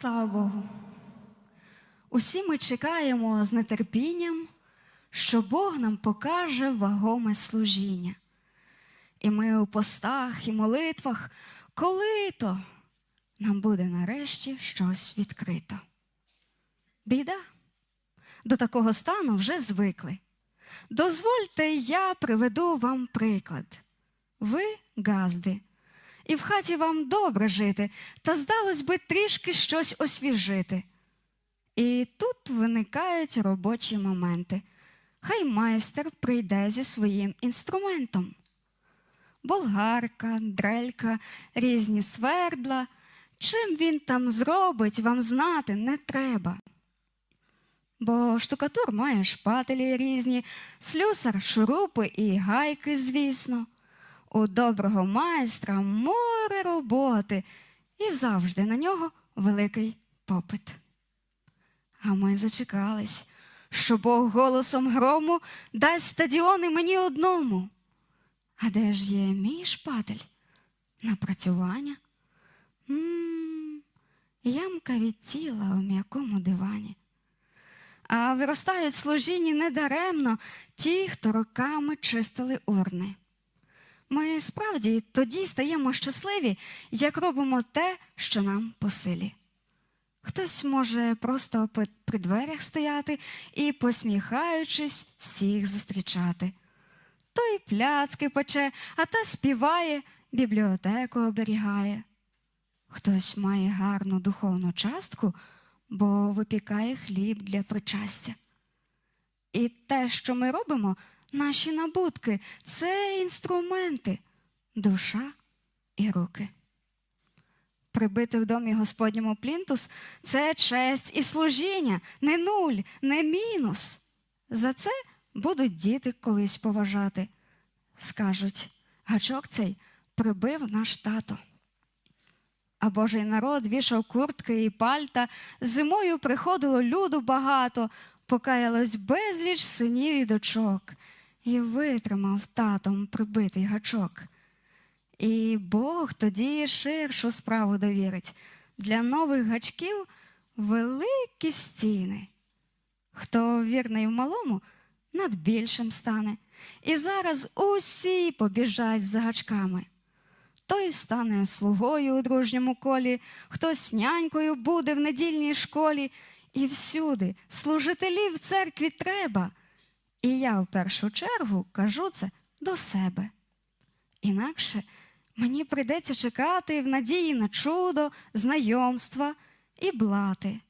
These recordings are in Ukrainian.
Слава Богу. Усі ми чекаємо з нетерпінням, що Бог нам покаже вагоме служіння. І ми у постах і молитвах, коли то нам буде нарешті щось відкрито. Біда. До такого стану вже звикли. Дозвольте, я приведу вам приклад. Ви газди, і в хаті вам добре жити, та здалось би трішки щось освіжити. І тут виникають робочі моменти. Хай майстер прийде зі своїм інструментом. Болгарка, дрелька, різні свердла. Чим він там зробить, вам знати не треба. Бо штукатур має шпателі різні, слюсар, шурупи і гайки, звісно. У доброго майстра море роботи, і завжди на нього великий попит. А ми зачекались, що Бог голосом грому дасть стадіони мені одному. А де ж є мій шпатель? Напрацювання? М, Ямка від тіла у м'якому дивані. А виростають служінні недаремно ті, хто роками чистили урни. Ми справді тоді стаємо щасливі, як робимо те, що нам по силі. Хтось може просто при- дверях стояти і, посміхаючись, всіх зустрічати. Той пляцки пече, а та співає, бібліотеку оберігає. Хтось має гарну духовну частку, бо випікає хліб для причастя. І те, що ми робимо, наші набутки це інструменти, душа і руки. Прибити в домі Господньому плінтус це честь і служіння, не нуль, не мінус. За це будуть діти колись поважати. Скажуть, гачок цей прибив наш тато. А Божий народ вішав куртки і пальта, зимою приходило люду багато, покаялось безліч синів і дочок, і витримав татом прибитий гачок. І Бог тоді ширшу справу довірить. Для нових гачків великі стіни. Хто вірний в малому, над більшим стане. І зараз усі побіжать за гачками. Той стане слугою у дружньому колі, хтось нянькою буде в недільній школі, і всюди служителів церкві треба. І я в першу чергу кажу це до себе. Інакше мені прийдеться чекати в надії на чудо, знайомства і блати.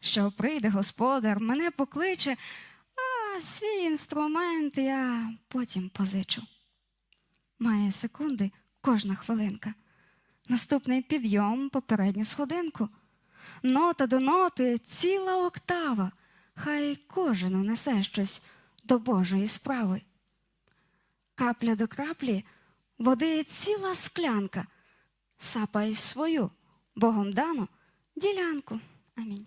Що прийде господар, мене покличе, а свій інструмент я потім позичу. Має секунди кожна хвилинка. Наступний підйом, попередню сходинку. Нота до ноти ціла октава. Хай кожен унесе щось до Божої справи. Капля до краплі води ціла склянка. Сапай свою, Богом дану ділянку. Амінь.